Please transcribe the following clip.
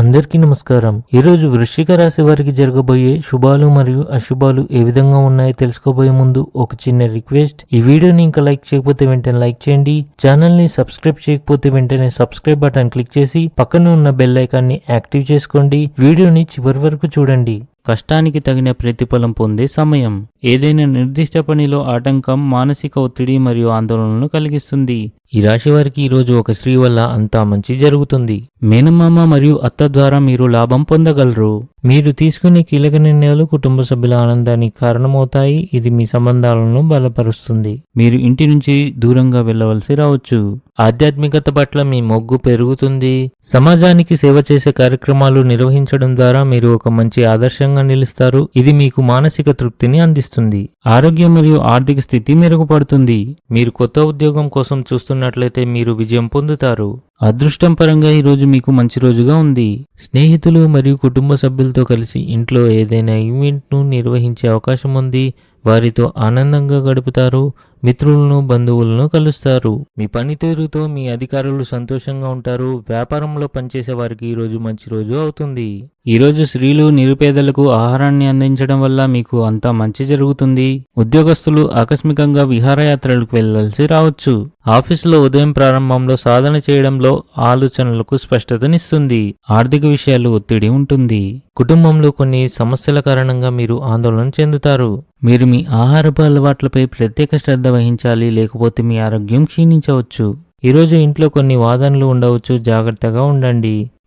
అందరికీ నమస్కారం. ఈ రోజు వృశ్చిక రాశి వారికి జరగబోయే శుభాలు మరియు అశుభాలు ఏ విధంగా ఉన్నాయో తెలుసుకోబోయే ముందు ఒక చిన్న రిక్వెస్ట్. ఈ వీడియోని ఇంకా లైక్ చేయకపోతే వెంటనే లైక్ చేయండి. ఛానల్ని సబ్స్క్రైబ్ చేయకపోతే వెంటనే సబ్స్క్రైబ్ బటన్ క్లిక్ చేసి పక్కన ఉన్న బెల్ ఐకాన్ని యాక్టివ్ చేసుకోండి. వీడియోని చివరి వరకు చూడండి. కష్టానికి తగిన ప్రతిఫలం పొందే సమయం. ఏదైనా నిర్దిష్ట పనిలో ఆటంకం మానసిక ఒత్తిడి మరియు ఆందోళనను కలిగిస్తుంది. ఈ రాశి వారికి ఈరోజు ఒక స్త్రీ వల్ల అంతా మంచి జరుగుతుంది. మేనమామ మరియు అత్త ద్వారా మీరు లాభం పొందగలరు. మీరు తీసుకునే కీలక నిర్ణయాలు కుటుంబ సభ్యుల ఆనందానికి కారణమవుతాయి. ఇది మీ సంబంధాలను బలపరుస్తుంది. మీరు ఇంటి నుంచి దూరంగా వెళ్ళవలసి రావచ్చు. ఆధ్యాత్మికత పట్ల మీ మొగ్గు పెరుగుతుంది. సమాజానికి సేవ చేసే కార్యక్రమాలు నిర్వహించడం ద్వారా మీరు ఒక మంచి ఆదర్శంగా నిలుస్తారు. ఇది మీకు మానసిక తృప్తిని అందిస్తుంది. ఆరోగ్యం మరియు ఆర్థిక స్థితి మెరుగుపడుతుంది. మీరు కొత్త ఉద్యోగం కోసం చేసుకున్నట్లయితే మీరు విజయం పొందుతారు. అదృష్టం పరంగా ఈరోజు మీకు మంచి రోజుగా ఉంది. స్నేహితులు మరియు కుటుంబ సభ్యులతో కలిసి ఇంట్లో ఏదైనా ఈవెంట్ను నిర్వహించే అవకాశం ఉంది. వారితో ఆనందంగా గడుపుతారు. మిత్రులను బంధువులను కలుస్తారు. మీ పనితీరుతో మీ అధికారులు సంతోషంగా ఉంటారు. వ్యాపారంలో పనిచేసే వారికి ఈరోజు మంచి రోజు అవుతుంది. ఈరోజు స్త్రీలు నిరుపేదలకు ఆహారాన్ని అందించడం వల్ల మీకు అంతా మంచి జరుగుతుంది. ఉద్యోగస్తులు ఆకస్మికంగా విహారయాత్రలకు వెళ్ళాల్సి రావచ్చు. ఆఫీసులో ఉదయం ప్రారంభంలో సాధన చేయడంలో ఆలోచనలకు స్పష్టతనిస్తుంది. ఆర్థిక విషయాలు ఒత్తిడి ఉంటుంది. కుటుంబంలో కొన్ని సమస్యల కారణంగా మీరు ఆందోళన చెందుతారు. మీరు మీ ఆహారపు అలవాట్లపై ప్రత్యేక శ్రద్ధ వహించాలి లేకపోతే మీ ఆరోగ్యం క్షీణించవచ్చు. ఈరోజు ఇంట్లో కొన్ని వాదనలు ఉండవచ్చు. జాగ్రత్తగా ఉండండి.